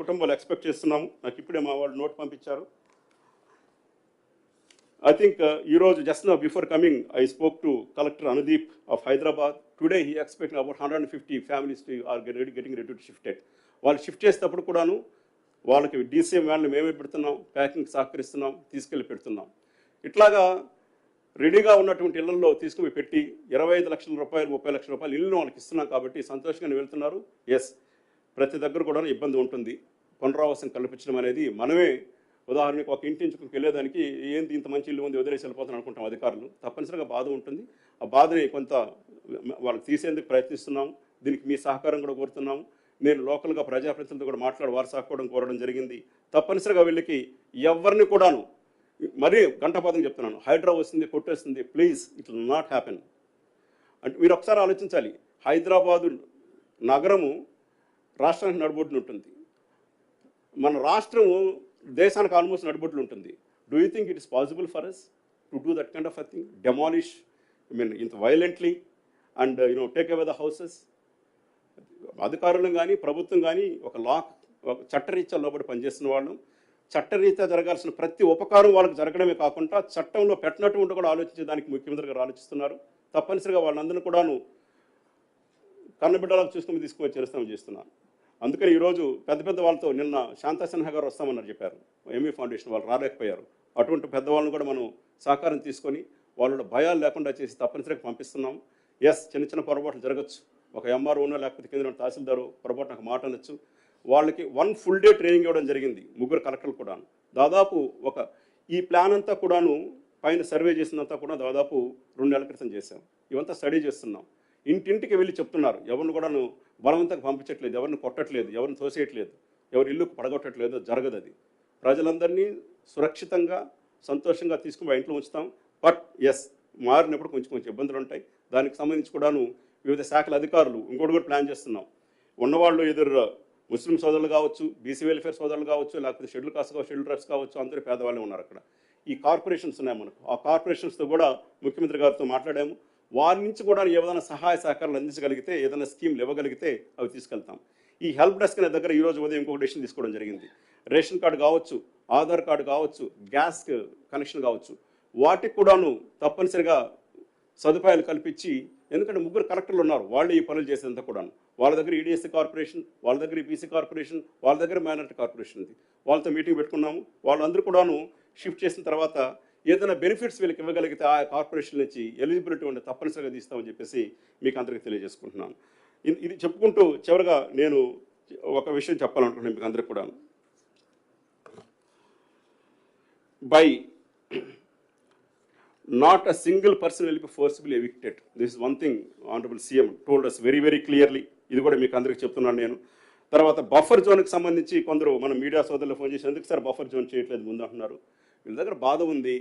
కుటుంబాలు ఎక్స్పెక్ట్ చేస్తున్నాము. నాకు ఇప్పుడే మా వాళ్ళు నోట్ పంపించారు. ఐ థింక్ ఈరోజు జస్ట్ నా before coming I spoke to collector Anudeep of Hyderabad today he expect about hundred and fifty families are ready getting ready to shifted వాళ్ళు షిఫ్ట్ చేసేటప్పుడు కూడాను వాళ్ళకి డీసీఎం వ్యాన్లు మేమే పెడుతున్నాం ప్యాకింగ్ సహకరిస్తున్నాం తీసుకెళ్ళి పెడుతున్నాం. ఇట్లాగా రెడీగా ఉన్నటువంటి ఇళ్ళలో తీసుకుని పెట్టి ఇరవై ఐదు లక్షల రూపాయలు ముప్పై లక్షల రూపాయలు ఇల్లు వాళ్ళకి ఇస్తున్నాం కాబట్టి సంతోషంగా వెళ్తున్నారు. ఎస్ ప్రతి దగ్గర కూడా ఇబ్బంది ఉంటుంది. పునరావాసం కల్పించడం అనేది మనమే ఉదాహరణకు ఒక ఇంటి నుంచి వెళ్ళేదానికి ఏంది ఇంత మంచి ఇల్లు ఉంది వదిలేసి వెళ్ళిపోతాను అనుకుంటాం అధికారులు. తప్పనిసరిగా బాధ ఉంటుంది. ఆ బాధని కొంత వాళ్ళకి తీసేందుకు ప్రయత్నిస్తున్నాం. దీనికి మీ సహకారం కూడా కోరుతున్నాం. నేను లోకల్గా ప్రజాప్రతినిధులతో కూడా మాట్లాడి వారు సహకారం కోరడం జరిగింది. తప్పనిసరిగా వీళ్ళకి ఎవరిని కూడాను మరీ గంటపాదం చెప్తున్నాను. హైడ్రా వస్తుంది కొట్టేస్తుంది. Please it will not happen. అంటే మీరు ఒకసారి ఆలోచించాలి. హైదరాబాదు నగరము రాష్ట్రానికి నడుబొడ్డున ఉంటుంది. మన రాష్ట్రము దేశానికి ఆల్మోస్ట్ నడుబొడ్లు ఉంటుంది. Do you think it is possible for us to do that kind of a thing demolish I mean ఇంత violently and you know take away the houses అధికారులు కానీ ప్రభుత్వం కానీ ఒక లా ఒక చట్టరీత్యా లోబడి పనిచేస్తున్న వాళ్ళు. చట్టరీత్యా జరగాల్సిన ప్రతి ఉపకారం వాళ్ళకి జరగడమే కాకుండా చట్టంలో పెట్టినట్టు కూడా ఆలోచించే దానికి ముఖ్యమంత్రి గారు ఆలోచిస్తున్నారు. తప్పనిసరిగా వాళ్ళందరినీ కూడాను కన్నబిడ్డలకు చూసుకుని తీసుకుని చేరుస్తామని చేస్తున్నాను అందుకని ఈరోజు పెద్ద పెద్ద వాళ్ళతో నిన్న శాంతా సిన్హా గారు వస్తామన్నారు చెప్పారు. ఎంఈ ఫౌండేషన్ వాళ్ళు రాలేకపోయారు. అటువంటి పెద్దవాళ్ళని కూడా మనం సహకారం తీసుకొని వాళ్ళ భయాలు లేకుండా చేసి తప్పనిసరిగా పంపిస్తున్నాం. ఎస్ చిన్న చిన్న పొరపాట్లు జరగచ్చు. ఒక ఎంఆర్ఓనో లేకపోతే కేంద్రం తహసీల్దారు పొరపాటు నాకు మాట అనొచ్చు. వాళ్ళకి వన్ ఫుల్ డే ట్రైనింగ్ ఇవ్వడం జరిగింది ముగ్గురు కలెక్టర్లు కూడా దాదాపు ఒక ఈ ప్లాన్ అంతా కూడాను పైన సర్వే చేసినంతా కూడా దాదాపు రెండు నెలల క్రితం చేశాం. ఇవంతా స్టడీ చేస్తున్నాం. ఇంటింటికి వెళ్ళి చెప్తున్నారు. ఎవరిని కూడాను బలవంతంగా పంపించట్లేదు ఎవరిని కొట్టట్లేదు ఎవరిని తోసేయట్లేదు ఎవరి ఇల్లు పడగొట్టట్లేదు జరగదు అది. ప్రజలందరినీ సురక్షితంగా సంతోషంగా తీసుకుని మా ఇంట్లో ఉంచుతాం. బట్ ఎస్ మారినప్పుడు కొంచెం కొంచెం ఇబ్బందులు ఉంటాయి. దానికి సంబంధించి కూడాను వివిధ శాఖల అధికారులు ఇంకోటి కూడా ప్లాన్ చేస్తున్నాం. ఉన్నవాళ్ళు ఎదురు ముస్లిం సోదరులు కావచ్చు బీసీ వెల్ఫేర్ సోదరులు కావచ్చు లేకపోతే షెడ్యూల్ కాస్ట్ కావచ్చు షెడ్యూల్ ట్రైబ్స్ కావచ్చు అందరూ పేదవాళ్ళే ఉన్నారు అక్కడ. ఈ కార్పొరేషన్స్ ఉన్నాయి మనకు. ఆ కార్పొరేషన్స్తో కూడా ముఖ్యమంత్రి గారితో మాట్లాడాము. వారి నుంచి కూడా ఏదైనా సహాయ సహకారాలు అందించగలిగితే ఏదైనా స్కీమ్లు ఇవ్వగలిగితే అవి తీసుకెళ్తాం. ఈ హెల్ప్ డెస్క్ అనే దగ్గర ఈరోజు ఉదయం ఇంకొక డెసిషన్ తీసుకోవడం జరిగింది. రేషన్ కార్డు కావచ్చు ఆధార్ కార్డు కావచ్చు గ్యాస్ కనెక్షన్ కావచ్చు వాటికి కూడాను తప్పనిసరిగా సదుపాయాలు కల్పించి ఎందుకంటే ముగ్గురు కలెక్టర్లు ఉన్నారు వాళ్ళు ఈ పనులు చేసేంత కూడాను. వాళ్ళ దగ్గర ఈడీఎస్సీ కార్పొరేషన్ వాళ్ళ దగ్గర బీసీ కార్పొరేషన్ వాళ్ళ దగ్గర మైనారిటీ కార్పొరేషన్ ఉంది. వాళ్ళతో మీటింగ్ పెట్టుకున్నాము. వాళ్ళందరూ కూడాను షిఫ్ట్ చేసిన తర్వాత ఏదైనా బెనిఫిట్స్ వీళ్ళకి ఇవ్వగలిగితే ఆ కార్పొరేషన్ నుంచి ఎలిజిబిలిటీ ఉంటే తప్పనిసరిగా తీస్తామని చెప్పేసి మీకు అందరికీ తెలియజేసుకుంటున్నాను ఇది- చెప్పుకుంటూ చివరిగా నేను ఒక విషయం చెప్పాలనుకుంటున్నాను మీకు అందరికీ కూడా bye not a single person will be forcibly evicted. This is one thing Honorable CM told us very, very clearly. ఇది కూడా మీకు అందరికి చెప్తున్నాను నేను తర్వాత బఫర్ జోన్కి సంబంధించి కొందరు మన మీడియా సోదరులు ఫోన్ చేసి ఎందుకు సార్ బఫర్ జోన్ చేయట్లేదు ముందు అంటున్నారు వీళ్ళ దగ్గర బాధ ఉంది.